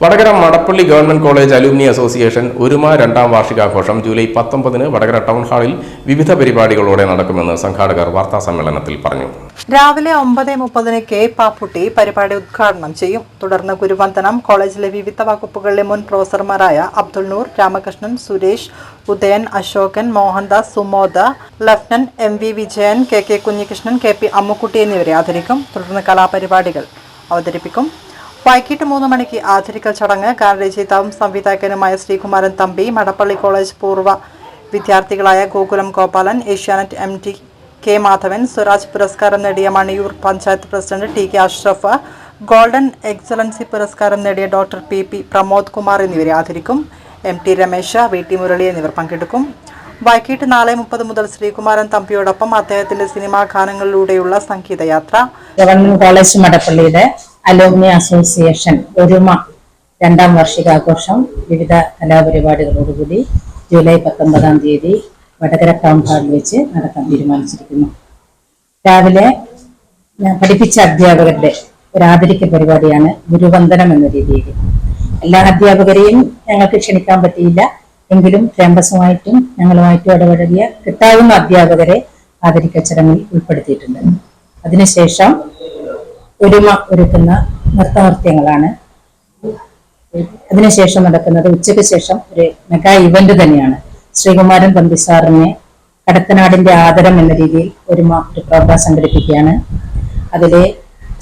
Vadakara Madappally government college alumni association Oruma രണ്ടാം വാർഷികാഘോഷം July പത്തൊമ്പതിന് Vadakara town ഹാളിൽ വിവിധ പരിപാടികളോടെ നടക്കുമെന്ന് സംഘാടകർ വാർത്താ സമ്മേളനത്തിൽ പറഞ്ഞു. രാവിലെ ഒമ്പത് മുപ്പതിന് കെ പാപ്പുട്ടി പരിപാടി ഉദ്ഘാടനം ചെയ്യും. തുടർന്ന് ഗുരുവന്ദനം കോളേജിലെ വിവിധ വകുപ്പുകളിലെ മുൻ പ്രൊഫസർമാരായ Abdul Noor Ramakrishnan Suresh Udayan Ashokan Mohandas Sumoda lieutenant M V Vijayan K K Kunhikrishnan K P Ammukutty എന്നിവരെ ആദരിക്കും. തുടർന്ന് കലാപരിപാടികൾ അവതരിപ്പിക്കും. വൈകിട്ട് മൂന്ന് മണിക്ക് ആദരിക്കൽ ചടങ്ങ് ഗാനരചയിതാവും സംവിധായകനുമായ ശ്രീകുമാരൻ തമ്പി മടപ്പള്ളി കോളേജ് പൂർവ വിദ്യാർത്ഥികളായ Gokulam Gopalan Asianet M T K Madhavan Swaraj പുരസ്കാരം നേടിയ Maniyur panchayat president T K Ashraf golden excellency പുരസ്കാരം നേടിയ doctor P P Pramod Kumar എന്നിവരെ ആദരിക്കും. M T Ramesha V T Murali എന്നിവർ പങ്കെടുക്കും. വൈകിട്ട് നാല് മുപ്പത് മുതൽ ശ്രീകുമാരൻ തമ്പിയോടൊപ്പം അദ്ദേഹത്തിന്റെ സിനിമാ ഗാനങ്ങളിലൂടെയുള്ള സംഗീതയാത്ര. ഗവൺമെന്റ് കോളേജ് മടപ്പള്ളിയുടെ അലൂമിനി അസോസിയേഷൻ ഒരുമ രണ്ടാം വാർഷികാഘോഷം വിവിധ കലാപരിപാടികളോടുകൂടി ജൂലൈ പത്തൊമ്പതാം തീയതി വടകര ടൗൺ ഹാളിൽ വെച്ച് നടക്കാൻ തീരുമാനിച്ചിരിക്കുന്നു. രാവിലെ പഠിപ്പിച്ച അധ്യാപകരുടെ ഒരു ആദരിക്ക പരിപാടിയാണ് ഗുരുവന്ദനം എന്ന രീതിയിൽ. എല്ലാ അധ്യാപകരെയും ഞങ്ങൾക്ക് ക്ഷണിക്കാൻ പറ്റിയില്ല. എങ്കിലും ക്യാമ്പസുമായിട്ടും ഞങ്ങളുമായിട്ടും ഇടപഴകിയ കിട്ടാവുന്ന അധ്യാപകരെ ആദരിക്ക ചടങ്ങിൽ ഉൾപ്പെടുത്തിയിട്ടുണ്ട്. അതിനുശേഷം ഒരുമ ഒരുക്കുന്ന നൃത്തനൃത്യങ്ങളാണ് അതിനുശേഷം നടക്കുന്നത് ഉച്ചയ്ക്ക് ശേഷം ഒരു മെഗാ ഇവന്റ് തന്നെയാണ്. ശ്രീകുമാരൻ തമ്പി സാറിനെ കടത്തനാടിന്റെ ആദരം എന്ന രീതിയിൽ ഒരുമ ഒരു പ്രോഗ്രാം സംഘടിപ്പിക്കുകയാണ്. അതിലെ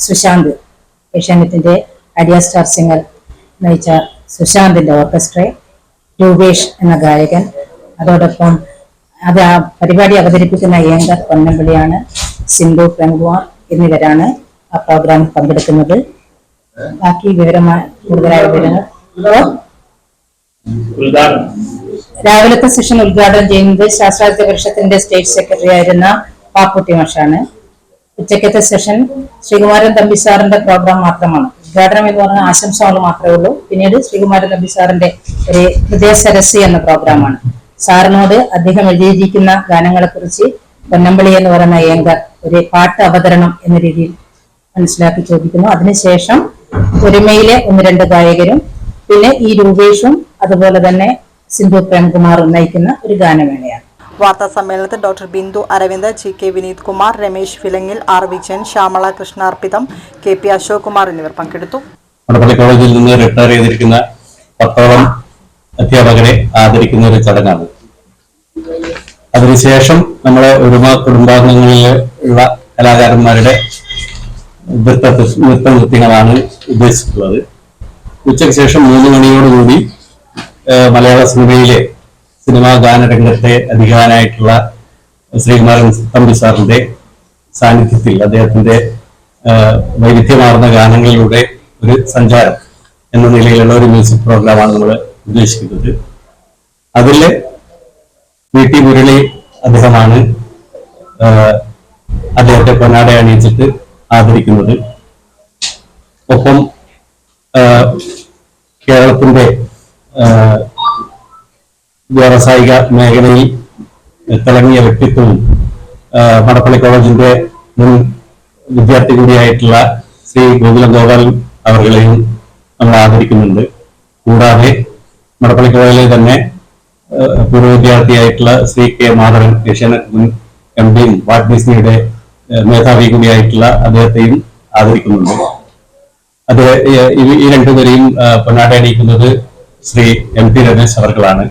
സുശാന്ത് ഏഷ്യാനെറ്റിന്റെ ഐഡിയ സ്റ്റാർ സിംഗർ നയിച്ച സുശാന്തിന്റെ ഓർക്കസ്ട്ര രൂപേഷ് എന്ന ഗായകൻ അതോടൊപ്പം അത് ആ പരിപാടി അവതരിപ്പിക്കുന്ന ഏങ്കർ പൊന്നമ്പിളിയാണ് സിന്ധു പെങ്കുവാർ എന്നിവരാണ്. ആ പ്രോഗ്രാമിൽ പങ്കെടുക്കുന്നത്. ബാക്കി വിവരമായ കൂടുതലായ വിവരങ്ങൾ. രാവിലത്തെ സെഷൻ ഉദ്ഘാടനം ചെയ്യുന്നത് ശാസ്ത്രാർത്ഥ പരിഷത്തിന്റെ സ്റ്റേറ്റ് സെക്രട്ടറി ആയിരുന്ന പാപ്പുട്ടി മാഷാണ്. ഉച്ചക്കത്തെ സെഷൻ ശ്രീകുമാരൻ തമ്പി സാറിന്റെ പ്രോഗ്രാം മാത്രമാണ്. ഉദ്ഘാടനം എന്ന് പറഞ്ഞ ആശംസകൾ മാത്രമേ ഉള്ളൂ. പിന്നീട് ശ്രീകുമാരൻ തമ്പി സാറിന്റെ ഒരു ഹൃദയ സരസി എന്ന പ്രോഗ്രാമാണ് സാറിനോട് അദ്ദേഹം എഴുതിയിരിക്കുന്ന ഗാനങ്ങളെ കുറിച്ച് പൊന്നമ്പളി എന്ന് പറയുന്ന ഏങ്കർ ഒരു പാട്ട് അവതരണം എന്ന രീതിയിൽ മനസ്സിലാക്കി ചോദിക്കുന്നു. അതിനുശേഷം ഒരുമയിലെ ഒന്ന് രണ്ട് ഗായകരും പിന്നെ ഈ രൂപേഷും അതുപോലെ തന്നെ സിന്ധു പ്രേംകുമാറും നയിക്കുന്ന ഒരു ഗാനമേളയാണ്. വാർത്താ സമ്മേളനത്തിൽ doctor Bindu Aravind G K Vineeth Kumar Ramesh ഫിലങ്ങിൽ R Vijayan Shyamala കൃഷ്ണാർപ്പിതം കെ പി അശോക് കുമാർ എന്നിവർ പങ്കെടുത്തു. മടപ്പള്ളി കോളേജിൽ നിന്ന് റിട്ടയർ ചെയ്തിരിക്കുന്ന പത്തോളം അധ്യാപകരെ ആദരിക്കുന്ന ഒരു ചടങ്ങാണ്. അതിനുശേഷം നമ്മളെ ഒരുമ കുടുംബാംഗങ്ങളിൽ ഉള്ള കലാകാരന്മാരുടെ നൃത്ത നൃത്ത നൃത്യങ്ങളാണ് ഉദ്ദേശിച്ചിട്ടുള്ളത്. ഉച്ചയ്ക്ക് ശേഷം മൂന്ന് മണിയോടുകൂടി മലയാള സിനിമയിലെ സിനിമാ ഗാനരംഗത്തെ അധികാനായിട്ടുള്ള ശ്രീകുമാരൻ തമ്പി സാറിന്റെ സാന്നിധ്യത്തിൽ അദ്ദേഹത്തിന്റെ വൈവിധ്യമാർന്ന ഗാനങ്ങളിലൂടെ ഒരു സഞ്ചാരം എന്ന നിലയിലുള്ള ഒരു മ്യൂസിക് പ്രോഗ്രാമാണ് നമ്മൾ ഉദ്ദേശിക്കുന്നത്. അതിൽ വി ടി മുരളി അദ്ദേഹമാണ് അദ്ദേഹത്തെ പൊന്നാടെ അണിയിച്ചിട്ട് ആദരിക്കുന്നത്. ഒപ്പം കേരളത്തിന്റെ വ്യാവസായിക മേഖലയിൽ തിളങ്ങിയ വ്യക്തിത്വവും മടപ്പള്ളി കോളേജിന്റെ മുൻ വിദ്യാർത്ഥി കൂടിയായിട്ടുള്ള ശ്രീ ഗോകുലം ഗോപാൽ അവരുടെയും നമ്മൾ ആദരിക്കുന്നുണ്ട്. കൂടാതെ മടപ്പള്ളി കോളേജിലെ തന്നെ പൂർവ വിദ്യാർത്ഥിയായിട്ടുള്ള ശ്രീ കെ മാധവൻ ഏഷ്യാനെറ്റ് മുൻ എം ഡിയും ഏഹ്, മേധാവി കൂടിയായിട്ടുള്ള അദ്ദേഹത്തെയും ആദരിക്കുന്നുണ്ട്. അത് ഈ- രണ്ടുപേരെയും ഏഹ്, ശ്രീ എം പി രമേശ് അവർകളാണ്